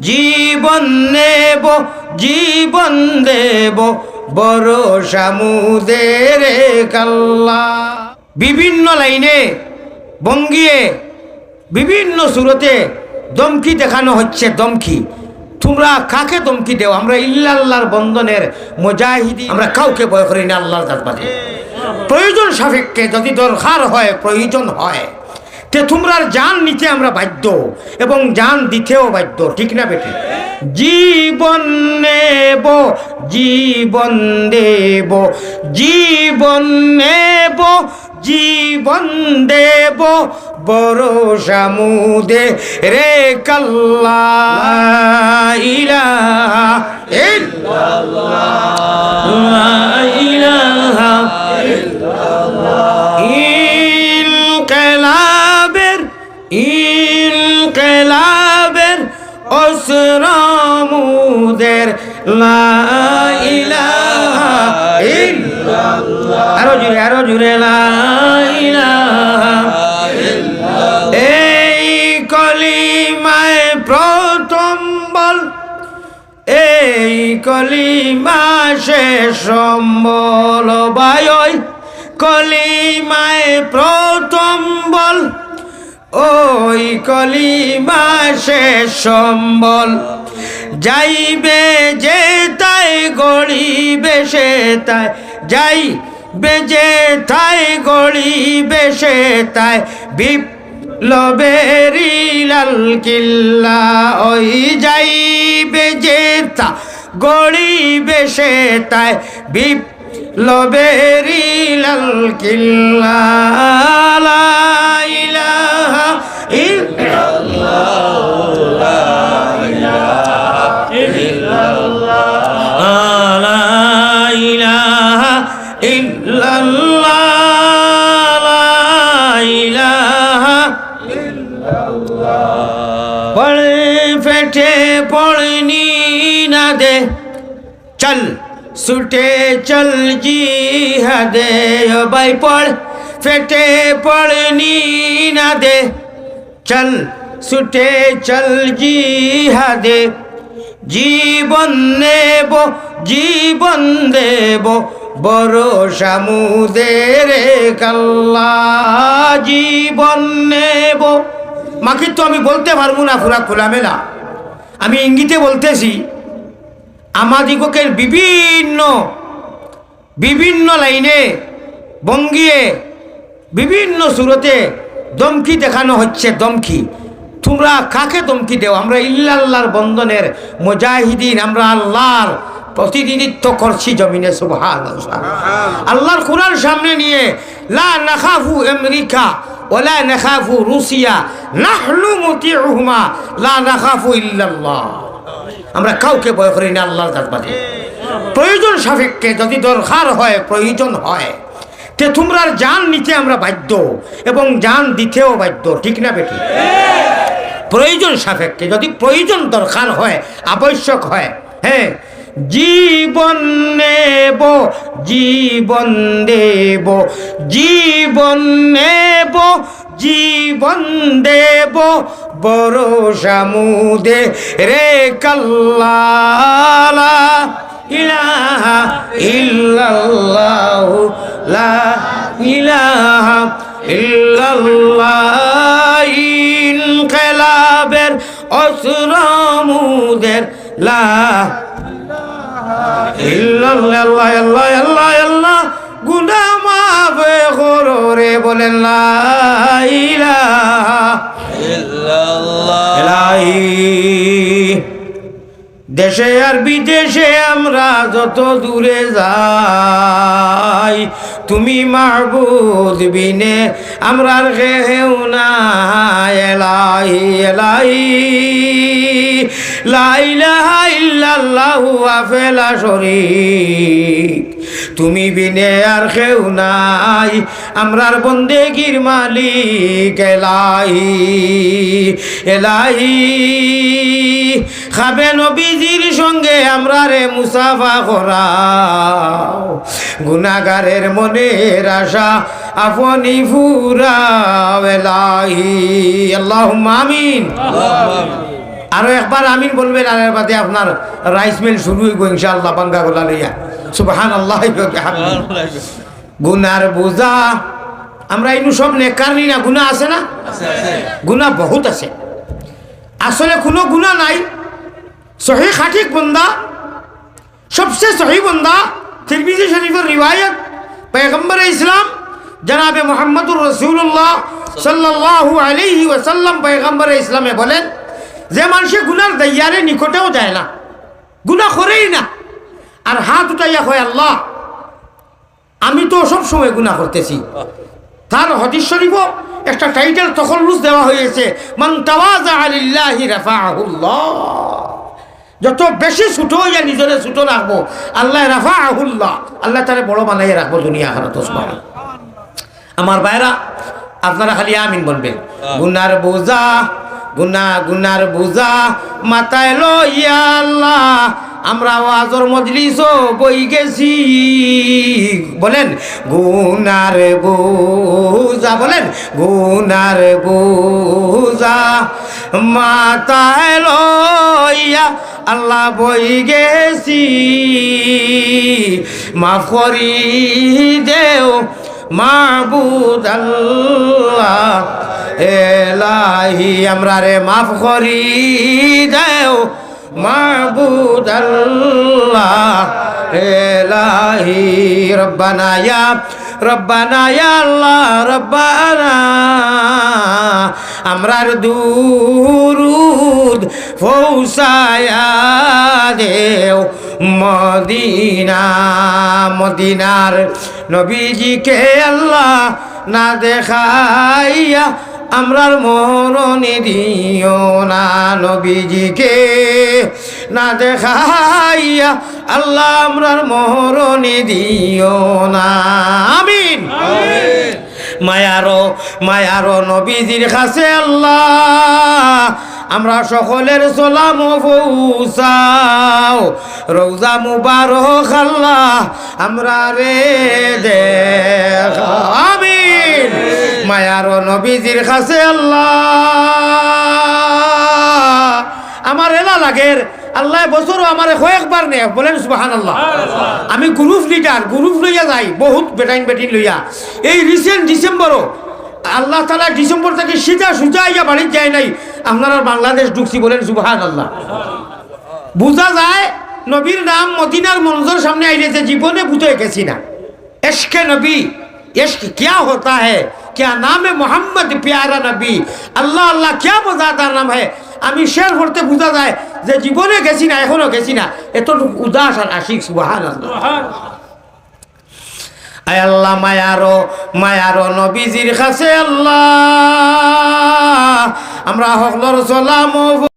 জীবন নেব, জীবন দেব, বড় সামুদের কাল্লা। বিভিন্ন লাইনে বঙ্গিয়ে, বিভিন্ন সুরতে দমকি দেখানো হচ্ছে দমকি। তোমরা কাকে দমকি দেও? আমরা ইল্লাল্লাহর বন্ধনের মুজাহিদি। আমরা কাউকে ভয় করি না, আল্লাহর প্রয়োজন সাপেক্ষে যদি দরকার হয়, প্রয়োজন হয়। তে তোমরা জান নিতে আমরা বাধ্য এবং জান দিতেও বাধ্য, ঠিক না বেটে জীবন নেব, জীবন দেব, জীবন নেব, জীবন দেব, বড় সামুদে রে কাল্লা লা ইলাহা ইল্লাল্লাহ। আরও জুড়ে আরও জুড়ে লা ইলাহা এই কলিমায় প্রথম বল, এই কলিমা শেষ সম্বল বায়য় কলিমায় প্রথম বল, ওই কলিমা শেষ সম্বল যাইবে যে তাই, গড়িবে সে তাই। যাই বেজে তাই, গড়িবে সে তাই। বিপ লবেরি লাল কিল্লা, ওই যাইবে যে তা, গড়িবে সে তাই। বিপ লবেরি লাল কিল্লা চল, ছুটে চল জি হাদে ভাই পড়, ফেটে পড়নি না দে। চল, ছুটে চল জি হাদে জীবন নেব, জীবন দেব, বড় সামুদের কাল্লা। জীবন নেব। মাকে তো আমি বলতে পারব না পুরা খোলামেলা। আমি ইঙ্গিতে বলতেছি আমাদিগকে বিভিন্ন বিভিন্ন লাইনে বঙ্গিয়ে বিভিন্ন সুরতে দমকি দেখানো হচ্ছে দমকি। তোমরা কাকে দমকি দেও? আমরা ইল্লাল্লাহর বন্ধনের মুজাহিদিন আমরা আল্লাহর প্রতিনিধিত্ব করছি জমিনে সুবহান আল্লাহর কোরআন সামনে নিয়ে লা নাখাফু আমেরিকা ওলা নাখাফু রুশিয়া নাহলু মুতিউহুমা লা নাখাফু ইল্লাল্লাহ। আমরা কাউকে ভয় করি না, আল্লাহর জাতবাদে প্রয়োজন সাপেক্ষে যদি দরকার হয়, প্রয়োজন হয়, তে তোমরা জান নিতে আমরা বাধ্য এবং জান দিতেও বাধ্য, ঠিক না বেটি? প্রয়োজন সাপেক্ষে যদি প্রয়োজন দরকার হয়, আবশ্যক হয় হ্যাঁ জীবন নেব, জীবন দেব, জীবন নেব, জীবন দেব বড় সামুদে রে কাল্লা ইলাহা ইল্লাল্লাহু, লা ইলাহা ইল্লাল্লাহ, ইনকিলাবের অসরামুদের লা ইল্লাল্লাহ আল্লাহ আল্লাহ আল্লাহ গুনাহ মাফ করো রে বলেন, লা দেশে আর বিদেশে আমরা যত দূরে যাই, তুমি মাহবুদ বিনে আমরার কেউ না এলাই এলাই। লাইলা ইল্লাল্লাহু আফেলা শরীক। তুমি বিনে আর কেউ নাই, আমরার বন্দেগির মালিক এলাই এলাই। খাবে নবীজির সঙ্গে আমরা রে মুসাফা করাও, গুনাগারের মনের আশা আপনি ফুরাও এলাই। আল্লাহ আমিন। আরও একবার আমিন বলবেন আর বাদে আপনার রাইস মিল শুরু হইব ইনশাআল্লাহ বাঙ্গা গোলা লইয়া। সুবাহান আল্লাহ গুনার বোঝা আমরা এনু সব নেকার নি না গুণা আছে না? গুণা বহুত আছে। আসলে কোনো গুণা নাই। সহি খাঠিক বন্দা সবচেয়ে সহি বন্দা তিরমিজি শরীফের রিবায়ত পেগম্বর ইসলাম জনাবে মোহাম্মদুর রসুল্লাহ সাল্লাহ আলহি ওসাল্লাম পেগম্বর ইসলামে বলেন যে মানুষে গুনার দাইয়ারে নিকটেও যায় না গুনাহ করেই না। আর হাত উঠাইয়া হয় আল্লাহ আমি তো সব সময় গুনাহ করতেছি। তার হদিস শরীফও একটা টাইটেল তখল্লুস দেওয়া হয়েছে যত বেশি ছুটো হইয়া নিজরে ছুটো রাখব আল্লাহ রাফা আহুল্লাহ আল্লাহ তারে বড় বানাইয়া রাখব দুনিয়া হারাত আমার ভাইরা আপনারা খালি আমিন বলবেন। গুনার বোঝা গুনা গুনার বোঝা মাথায় লইয়া আল্লাহ, আমরা ওয়াজর মজলিস বই গেছি। বলেন, গুনার বোঝা, বলেন, গুনার বোঝা মাথায় লইয়া আল্লাহ বই গেছি। মাফ করি দেও মাহবুদ আল্লাহ এলাহি আমরা রে মাফ করি দেও। মাহবুদ আল্লাহ এলাহি রব্বানা ইয়া রব্বানা ইয়া আল্লাহ, রব্বানা। আমরার দুরুদ ফৌসায়া দেও, মদিনা, মদিনার নবীজিকে আল্লাহ না দেখাইয়া আমরার মরণে দিও না। নবীজিকে না দেখাইয়া আল্লাহ আমরার মরণে দিও না। আমিন। মায়ারো মায়ারো নবীজির কাছে আল্লাহ। আমরা সকলের সালাম রোজা আল্লাহ, আমরা রে আমিন। মায়ারো নবীজির কাছে আল্লাহ। আমার এলা লাগের, আল্লাহ বছরও আমার কয়েকবার নে বলেন সুবাহান আল্লাহ আমি গ্রুপ লিডার গ্রুপ লইয়া যাই, বহুত বেটাইন বেটিন লইয়া। এই রিসেন্ট ডিসেম্বরও আল্লাহ তালা ডিসেম্বর থেকে সিধা সুজা ইয়া বাড়ির যায় নাই আপনারা বাংলাদেশ ঢুকছি বলেন সুবাহান আল্লাহ বোঝা যায় নবীর নাম মদিনার মঞ্জর সামনে আইলেছে জীবনে বুঝে গেছি না এশকে নবী इश्क क्या होता है क्या नाम है मोहम्मद प्यारा नबी আল্লাহ আল্লাহ क्या মজাদার নাম है আমি শের পড়তে বোঝা যায় যে জীবনে গেছি না এখনো গেছি না এত উদাস আর আশিক সুবাহান আয় আল্লাহ মায়ারো মায়ারো নবীজির কাছে আল্লাহ। আমরা হকলর সালাম